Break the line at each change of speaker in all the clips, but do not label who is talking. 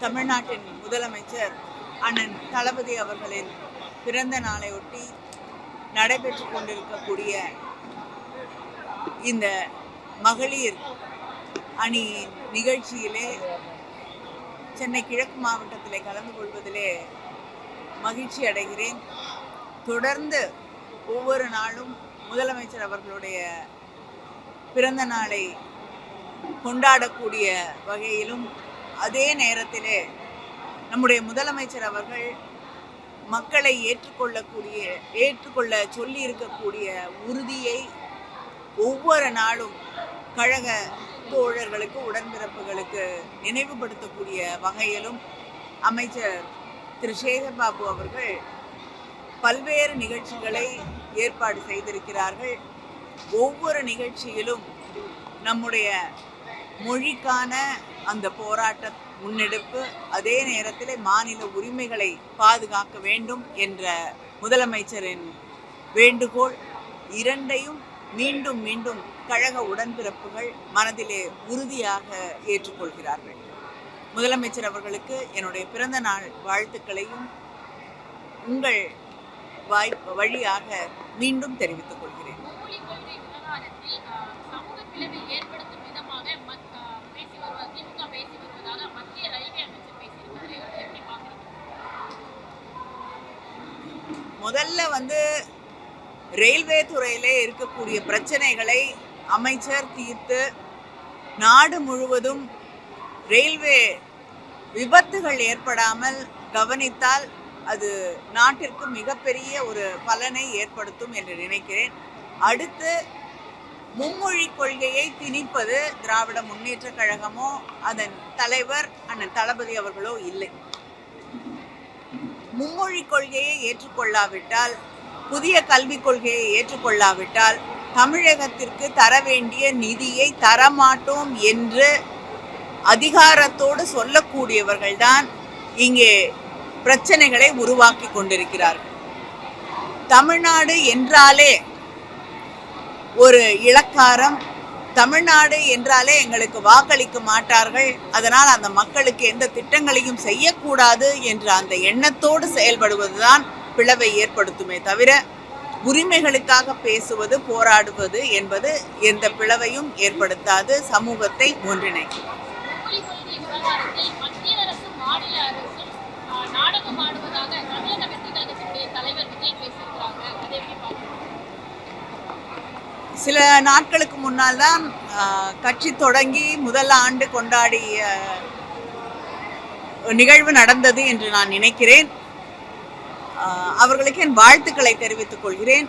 தமிழ்நாட்டின் முதலமைச்சர் அண்ணன் தளபதி அவர்களின் பிறந்த நாளை ஒட்டி நடைபெற்று கொண்டிருக்கக்கூடிய இந்த மகளிர் அணி நிகழ்ச்சியிலே சென்னை கிழக்கு மாவட்டத்திலே கலந்து கொள்வதிலே மகிழ்ச்சி அடைகிறேன். தொடர்ந்து ஒவ்வொரு நாளும் முதலமைச்சர் அவர்களுடைய பிறந்த நாளை கொண்டாடக்கூடிய வகையிலும் அதே நேரத்திலே நம்முடைய முதலமைச்சர் அவர்கள் மக்களை ஏற்றுக்கொள்ளக்கூடிய ஏற்றுக்கொள்ள சொல்லி இருக்கக்கூடிய உறுதியை ஒவ்வொரு நாளும் கழக தோழர்களுக்கு உடன்பிறப்புகளுக்கு நினைவுபடுத்தக்கூடிய வகையிலும் அமைச்சர் திரு. சேகர் அவர்கள் பல்வேறு நிகழ்ச்சிகளை ஏற்பாடு செய்திருக்கிறார்கள். ஒவ்வொரு நிகழ்ச்சியிலும் நம்முடைய மொழிக்கான அந்த போராட்ட முன்னெடுப்பு அதே நேரத்தில் மாநில உரிமைகளை பாதுகாக்க வேண்டும் என்ற முதலமைச்சரின் வேண்டுகோள் இரண்டையும் மீண்டும் மீண்டும் கழக உடன்பிறப்புகள் மனதிலே உறுதியாக ஏற்றுக்கொள்கிறார்கள். முதலமைச்சர் அவர்களுக்கு என்னுடைய பிறந்த நாள் வாழ்த்துக்களையும் உங்கள் வாய்ப்பு வழியாக மீண்டும் தெரிவித்துக் கொள்கிறேன்
மொழி கொள்கை விவகாரத்தில் ஆஹ், சமூக பிளவை ஏற்படுத்தும் விதமாக மத்- ஆஹ், பேசி வருவ திமுக பேசி வருவதாக மத்திய ரயில்வே அமைச்சர் பேசியிருக்காரு அதை எப்படி பார்க்குறீங்க
முதல்ல வந்து ரயில்வே துறையிலே இருக்கக்கூடிய பிரச்சனைகளை அமைச்சர் தீர்த்து நாடு முழுவதும் ரயில்வே விபத்துகள் ஏற்படாமல் கவனித்தால் அது நாட்டிற்கு மிகப்பெரிய ஒரு பலனை ஏற்படுத்தும் என்று நினைக்கிறேன். அடுத்து மும்மொழி கொள்கையை திணிப்பது திராவிட முன்னேற்ற கழகமோ அதன் தலைவர் அண்ணன் தளபதி அவர்களோ இல்லை. மும்மொழி கொள்கையை ஏற்றுக்கொள்ளாவிட்டால் புதிய கல்விக் கொள்கையை ஏற்றுக்கொள்ளாவிட்டால் தமிழகத்திற்கு தர வேண்டிய நிதியை தரமாட்டோம் என்று அதிகாரத்தோடு சொல்லக்கூடியவர்கள்தான் இங்கே பிரச்சனைகளை உருவாக்கி கொண்டிருக்கிறார்கள். தமிழ்நாடு என்றாலே ஒரு இளக்காரம் தமிழ்நாடு என்றாலே எங்களுக்கு வாக்களிக்க மாட்டார்கள். அதனால் அந்த மக்களுக்கு எந்த திட்டங்களையும் செய்யக்கூடாது என்ற அந்த எண்ணத்தோடு செயல்படுவதுதான் பிளவை ஏற்படுத்துமே தவிர உரிமைகளுக்காக பேசுவது போராடுவது என்பது எந்த பிளவையும் ஏற்படுத்தாது. சமூகத்தை ஒன்றிணைக்கும்.
நாடகம் ஆடுவதாக தமிழக வெற்றி கழகத்தினுடைய தலைவர் விஜய் பேசியிருக்கிறாங்க அதை எப்படி பார்க்குறீங்க
சில நாட்களுக்கு முன்னால் தான் கட்சி தொடங்கி முதல் ஆண்டு கொண்டாடிய நிகழ்வு நடந்தது என்று நான் நினைக்கிறேன். அவர்களுக்கு என் வாழ்த்துக்களை தெரிவித்துக் கொள்கிறேன்.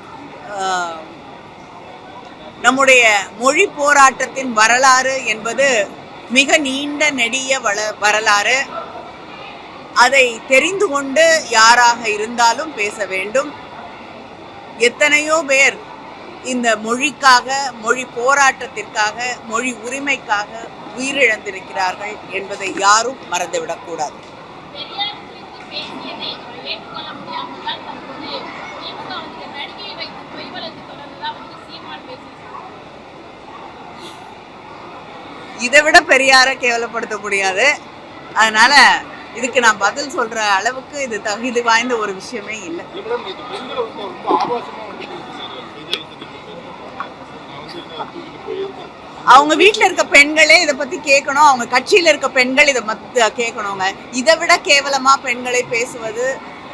நம்முடைய மொழி போராட்டத்தின் வரலாறு என்பது மிக நீண்ட நெடிய வள வரலாறு. அதை தெரிந்து கொண்டு யாராக இருந்தாலும் பேச வேண்டும். எத்தனையோ பேர் இந்த மொழிக்காக மொழி போராட்டத்திற்காக மொழி உரிமைக்காக உயிரிழந்திருக்கிறார்கள் என்பதை யாரும் மறந்துவிடக்கூடாது இதை விட பெரியாரை கேவலப்படுத்த முடியாது. அதனால இதுக்கு நான் பதில் சொல்ற அளவுக்கு இது தகுதி வாய்ந்த ஒரு விஷயமே இல்லை
மேடம் இது பெண்களை வந்து ரொம்ப ஆபாசமா வந்து பேசினாரு பெரியார் நான் வந்து என்ன தூக்கிட்டு போயிருக்கேன்
அவங்க வீட்டில் இருக்க பெண்களே இதை பத்தி கேட்கணும். அவங்க கட்சியில இருக்க பெண்கள் இதை மத்த கேட்கணுங்க. இதை விட கேவலமா பெண்களை பேசுவது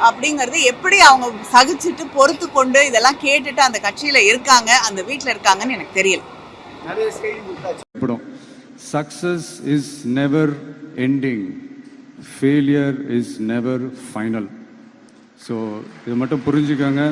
அப்படிங்கிறது எப்படி அவங்க சகிச்சுட்டு பொறுத்து கொண்டு இதெல்லாம் கேட்டுட்டு அந்த கட்சியில இருக்காங்க அந்த வீட்டில் இருக்காங்கன்னு எனக்கு தெரியல.
Success is never ending failure is never final so இதை மட்டும் புரிஞ்சுக்கோங்க.